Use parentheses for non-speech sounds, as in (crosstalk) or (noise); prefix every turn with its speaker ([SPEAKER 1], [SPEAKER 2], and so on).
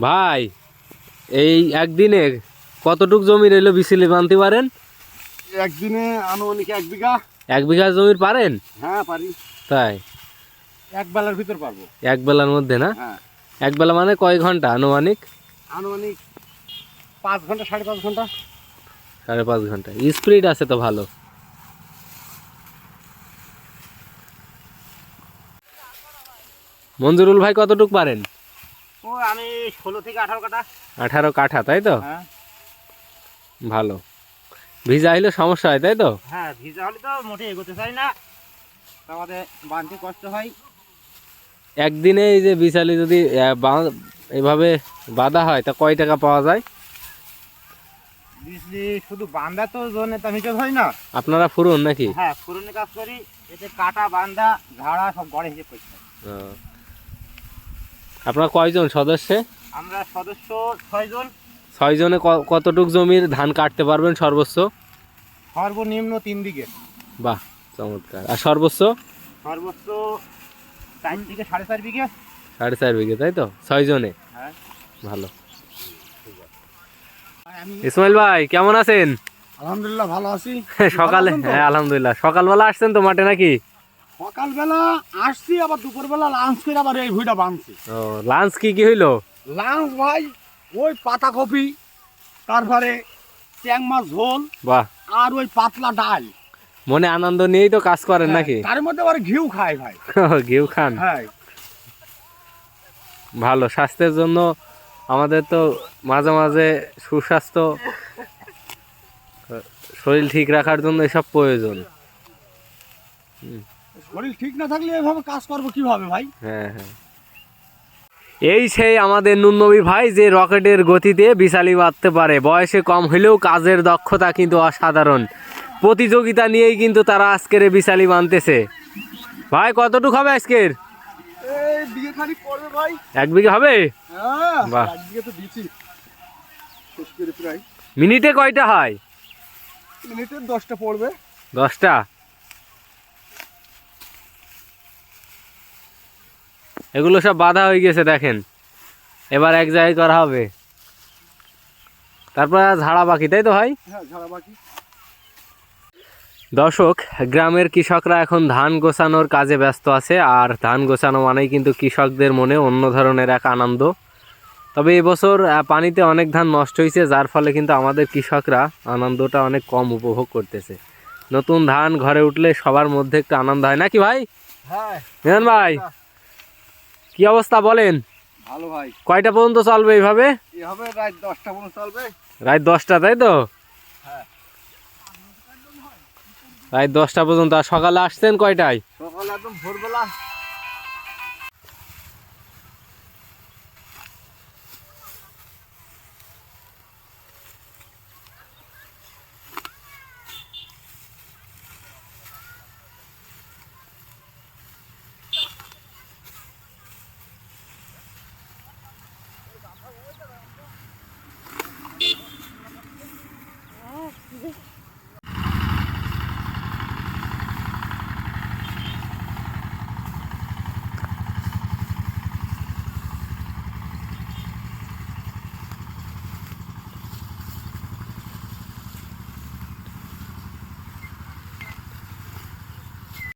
[SPEAKER 1] ভাই এই একদিনে কতটুক জমি রইল বিচলি বানতে পারেন?
[SPEAKER 2] একদিনে আনুমানিক এক বিঘা।
[SPEAKER 1] এক বিঘা জমির পারেন?
[SPEAKER 2] হ্যাঁ পারি।
[SPEAKER 1] তাই?
[SPEAKER 2] এক বেলার ভিতর পারব।
[SPEAKER 1] এক বেলার মধ্যে না?
[SPEAKER 2] হ্যাঁ।
[SPEAKER 1] এক বেলা মানে কয় ঘণ্টা আনুমানিক?
[SPEAKER 2] আনুমানিক পাঁচ ঘণ্টা সাড়ে পাঁচ ঘণ্টা।
[SPEAKER 1] সাড়ে পাঁচ ঘণ্টা। স্পিড আছে তো ভালো? মঞ্জুরুল ভাই কতটুক পারেন?
[SPEAKER 2] ও আমি ষোলো থেকে আঠারো কাটা
[SPEAKER 1] আঠারো কাঠা তাই তো?
[SPEAKER 2] হ্যাঁ।
[SPEAKER 1] ভালো। ভিজা হইলে সমস্যা হয় তাই তো?
[SPEAKER 2] হ্যাঁ ভিজা হলে তো মোটে এগোতে চাই না। আমাদের বানতে কষ্ট হয়।
[SPEAKER 1] একদিনে এই যে বিশালি যদি এভাবে বাঁধা হয় তা কয় টাকা পাওয়া যায়?
[SPEAKER 2] বিজলি শুধু বান্দা তো জোনে তা হিসেব হয় না।
[SPEAKER 1] আপনারা ফুরুন নাকি?
[SPEAKER 2] হ্যাঁ পুরনো কাজ করি। এতে কাটা বান্দা ঝাড়া সব গড়ে হিসেব করতে হয়।
[SPEAKER 1] আপনারা কয়জন সদস্যে?
[SPEAKER 2] আমরা সদস্য ছয়জন।
[SPEAKER 1] ছয়জনে ক- কতটুক জমির ধান কাটতে পারবেন সর্বোচ্চ?
[SPEAKER 2] সর্বনিম্ন তিন দিকে
[SPEAKER 1] বাহ চমৎকার। আর সর্বোচ্চ?
[SPEAKER 2] সর্বোচ্চ চার থেকে সাড়ে চার বিঘে।
[SPEAKER 1] সাড়ে চার বিঘে তাই তো? ছয়জনে?
[SPEAKER 2] হ্যাঁ।
[SPEAKER 1] ভালো। ইসমাইল ভাই কেমন আছেন?
[SPEAKER 2] আলহামদুলিল্লাহ ভালো আছি।
[SPEAKER 1] সকালে হ্যাঁ আলহামদুলিল্লাহ। সকালবেলা আসছেন তো মাঠে নাকি?
[SPEAKER 2] সকালবেলা আসছি আবার দুপুরবেলা লাঞ্চ করে আবার এই ভুইটা বাঁধছি
[SPEAKER 1] ও লাঞ্চ কি কি হইল?
[SPEAKER 2] লাঞ্চ ভাই ওই পাতা কপি তারপরে ট্যাং মাছ ঝোল
[SPEAKER 1] বাহ।
[SPEAKER 2] আর ওই পাতলা ডাল।
[SPEAKER 1] মনে আনন্দ নিয়েই তো কাজ করেন
[SPEAKER 2] হ্যাঁ,
[SPEAKER 1] নাকি?
[SPEAKER 2] তার মধ্যে আবার ঘিউ খায় ভাই। (laughs)
[SPEAKER 1] ঘিউ খান?
[SPEAKER 2] হ্যাঁ।
[SPEAKER 1] ভালো স্বাস্থ্যের জন্য আমাদের তো মাঝে মাঝে সুস্বাস্থ্য শরীর ঠিক রাখার জন্য এসব প্রয়োজন।
[SPEAKER 2] শরীর ঠিক না থাকলে এভাবে কাজ করব কীভাবে ভাই?
[SPEAKER 1] হ্যাঁ হ্যাঁ। এই সেই আমাদের নুনবী ভাই যে রকেটের গতিতে বিশালি বাঁধতে পারে। বয়সে কম হলেও কাজের দক্ষতা কিন্তু অসাধারণ। প্রতিযোগিতা নিয়েই কিন্তু তারা আজকের বিশালি বানতেছে ভাই কতটুক হবে আজকের? এক বিঘা হবে?
[SPEAKER 2] হ্যাঁ
[SPEAKER 1] মিনিটে কয়টা হয়?
[SPEAKER 2] দশটা পড়বে।
[SPEAKER 1] দশটা? এগুলো সব বাধা হয়ে গেছে দেখেন। এবার এক জায়গায় করা হবে। তারপর ঝাড়া বাকি তাই তো ভাই?
[SPEAKER 2] হ্যাঁ
[SPEAKER 1] দর্শক গ্রামের কৃষকরা এখন ধান গোছানোর কাজে ব্যস্ত আছে আর ধান গোছানো মানেই কিন্তু কৃষকদের মনে অন্য ধরনের এক আনন্দ। তবে এবছর পানিতে অনেক ধান নষ্ট হয়েছে যার ফলে কিন্তু আমাদের কৃষকরা আনন্দটা অনেক কম উপভোগ করতেছে। নতুন ধান ঘরে উঠলে সবার মধ্যে একটু আনন্দ হয় নাকি ভাই?
[SPEAKER 2] হ্যাঁ।
[SPEAKER 1] ভাই? কি অবস্থা বলেন?
[SPEAKER 2] ভালো ভাই।
[SPEAKER 1] কয়টা পর্যন্ত চলবে এইভাবে?
[SPEAKER 2] এভাবে রাত দশটা পর্যন্ত চলবে।
[SPEAKER 1] রাত দশটা তাই তো?
[SPEAKER 2] হ্যাঁ।
[SPEAKER 1] রাত দশটা পর্যন্ত। আর সকালে আসছেন কয়টায়?
[SPEAKER 2] সকালে একদম ভোরবেলা